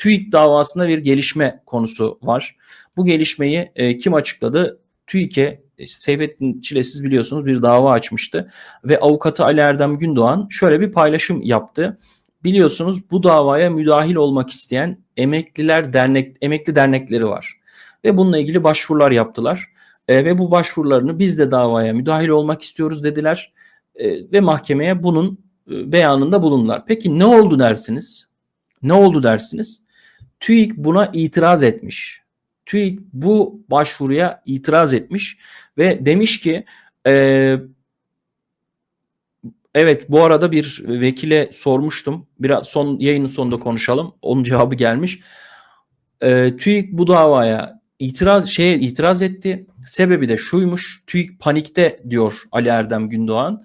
TÜİK davasında bir gelişme konusu var. Bu gelişmeyi e, kim açıkladı? TÜİK'e e, Seyfettin Çilesiz biliyorsunuz bir dava açmıştı ve avukatı Ali Erdem Gündoğan şöyle bir paylaşım yaptı. Biliyorsunuz bu davaya müdahil olmak isteyen emekliler dernek emekli dernekleri var ve bununla ilgili başvurular yaptılar. E, ve bu başvurularını biz de davaya müdahil olmak istiyoruz dediler e, ve mahkemeye bunun e, beyanında bulundular. Peki ne oldu dersiniz? Ne oldu dersiniz? TÜİK buna itiraz etmiş. TÜİK bu başvuruya itiraz etmiş ve demiş ki e, evet bu arada bir vekile sormuştum. Biraz son yayının sonunda konuşalım. Onun cevabı gelmiş. E, TÜİK bu davaya itiraz şeye itiraz etti. Sebebi de şuymuş. TÜİK panikte diyor Ali Erdem Gündoğan.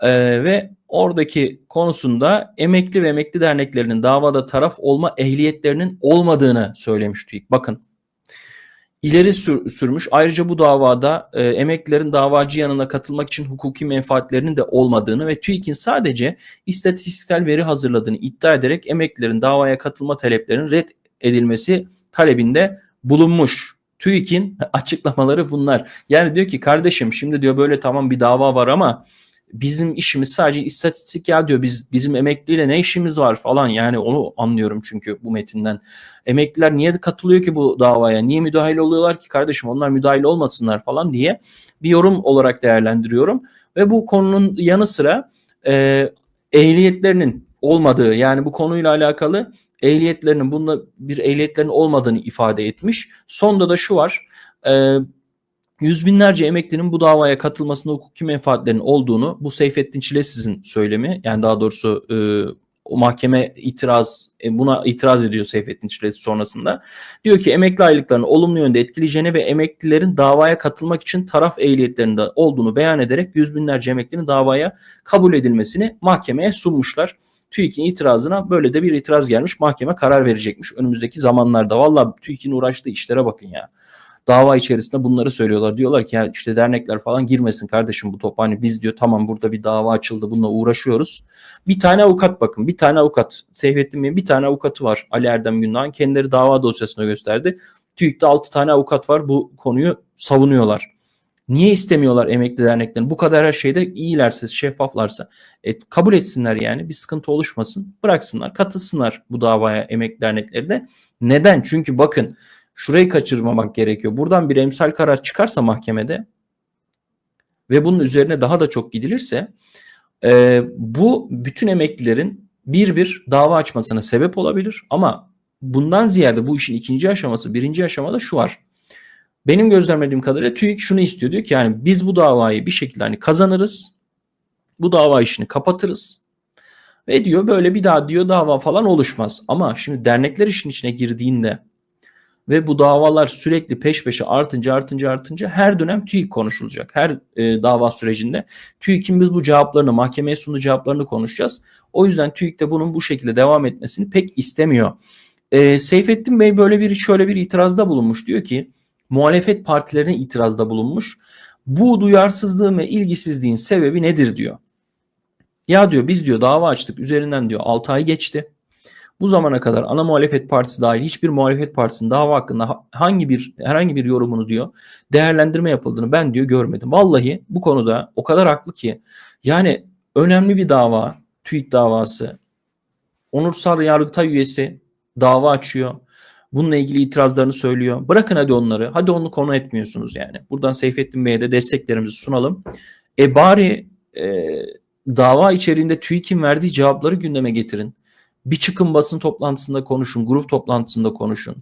E, ve oradaki konusunda emekli ve emekli derneklerinin davada taraf olma ehliyetlerinin olmadığını söylemiş TÜİK. Bakın ileri sür, sürmüş. Ayrıca bu davada e, emeklilerin davacı yanına katılmak için hukuki menfaatlerinin de olmadığını ve TÜİK'in sadece istatistiksel veri hazırladığını iddia ederek emeklilerin davaya katılma taleplerinin red edilmesi talebinde bulunmuş. TÜİK'in açıklamaları bunlar. Yani diyor ki kardeşim şimdi diyor böyle tamam bir dava var ama bizim işimiz sadece istatistik ya diyor biz bizim emekliyle ne işimiz var falan yani onu anlıyorum çünkü bu metinden. Emekliler niye katılıyor ki bu davaya? Niye müdahil oluyorlar ki kardeşim? Onlar müdahil olmasınlar falan diye bir yorum olarak değerlendiriyorum ve bu konunun yanı sıra e, ehliyetlerinin olmadığı yani bu konuyla alakalı ehliyetlerinin bunda bir ehliyetlerin olmadığını ifade etmiş. Sonda da şu var. E, Yüz binlerce emeklinin bu davaya katılmasında hukuki menfaatlerin olduğunu bu Seyfettin Çilesiz'in söylemi yani daha doğrusu e, o mahkeme itiraz e, buna itiraz ediyor Seyfettin Çilesiz sonrasında. Diyor ki emekli aylıklarını olumlu yönde etkileyeceğini ve emeklilerin davaya katılmak için taraf ehliyetlerinde olduğunu beyan ederek yüz binlerce emeklinin davaya kabul edilmesini mahkemeye sunmuşlar. TÜİK'in itirazına böyle de bir itiraz gelmiş. Mahkeme karar verecekmiş önümüzdeki zamanlarda. Valla TÜİK'in uğraştığı işlere bakın ya dava içerisinde bunları söylüyorlar. Diyorlar ki ya işte dernekler falan girmesin kardeşim bu top. Hani biz diyor tamam burada bir dava açıldı bununla uğraşıyoruz. Bir tane avukat bakın bir tane avukat Seyfettin Bey'in bir tane avukatı var Ali Erdem Gündoğan. Kendileri dava dosyasına gösterdi. TÜİK'te 6 tane avukat var bu konuyu savunuyorlar. Niye istemiyorlar emekli derneklerini? Bu kadar her şeyde iyilerse, şeffaflarsa e, kabul etsinler yani bir sıkıntı oluşmasın. Bıraksınlar, katılsınlar bu davaya emekli dernekleri de. Neden? Çünkü bakın Şurayı kaçırmamak gerekiyor. Buradan bir emsal karar çıkarsa mahkemede ve bunun üzerine daha da çok gidilirse e, bu bütün emeklilerin bir bir dava açmasına sebep olabilir. Ama bundan ziyade bu işin ikinci aşaması, birinci aşamada şu var. Benim gözlemlediğim kadarıyla TÜİK şunu istiyor diyor ki yani biz bu davayı bir şekilde hani kazanırız. Bu dava işini kapatırız. Ve diyor böyle bir daha diyor dava falan oluşmaz. Ama şimdi dernekler işin içine girdiğinde ve bu davalar sürekli peş peşe artınca artınca artınca her dönem TÜİK konuşulacak. Her e, dava sürecinde TÜİK'in biz bu cevaplarını mahkemeye sunduğu cevaplarını konuşacağız. O yüzden TÜİK de bunun bu şekilde devam etmesini pek istemiyor. E, Seyfettin Bey böyle bir şöyle bir itirazda bulunmuş diyor ki muhalefet partilerine itirazda bulunmuş. Bu duyarsızlığın ve ilgisizliğin sebebi nedir diyor. Ya diyor biz diyor dava açtık üzerinden diyor 6 ay geçti. Bu zamana kadar ana muhalefet partisi dahil hiçbir muhalefet partisinin dava hakkında hangi bir herhangi bir yorumunu diyor değerlendirme yapıldığını ben diyor görmedim. Vallahi bu konuda o kadar haklı ki yani önemli bir dava TÜİK davası onursal yargıtay üyesi dava açıyor. Bununla ilgili itirazlarını söylüyor. Bırakın hadi onları. Hadi onu konu etmiyorsunuz yani. Buradan Seyfettin Bey'e de desteklerimizi sunalım. E bari e, dava içeriğinde TÜİK'in verdiği cevapları gündeme getirin. Bir çıkın basın toplantısında konuşun, grup toplantısında konuşun.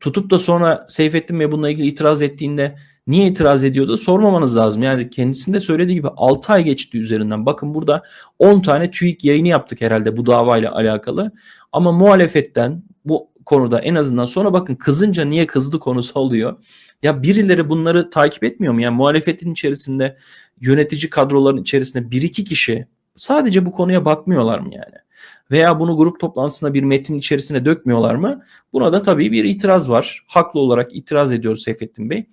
Tutup da sonra Seyfettin Bey bununla ilgili itiraz ettiğinde niye itiraz ediyordu sormamanız lazım. Yani kendisinde söylediği gibi 6 ay geçti üzerinden. Bakın burada 10 tane TÜİK yayını yaptık herhalde bu davayla alakalı. Ama muhalefetten bu konuda en azından sonra bakın kızınca niye kızdı konusu oluyor. Ya birileri bunları takip etmiyor mu? Yani muhalefetin içerisinde yönetici kadroların içerisinde bir iki kişi sadece bu konuya bakmıyorlar mı yani? veya bunu grup toplantısında bir metin içerisine dökmüyorlar mı? Buna da tabii bir itiraz var. Haklı olarak itiraz ediyor Seyfettin Bey.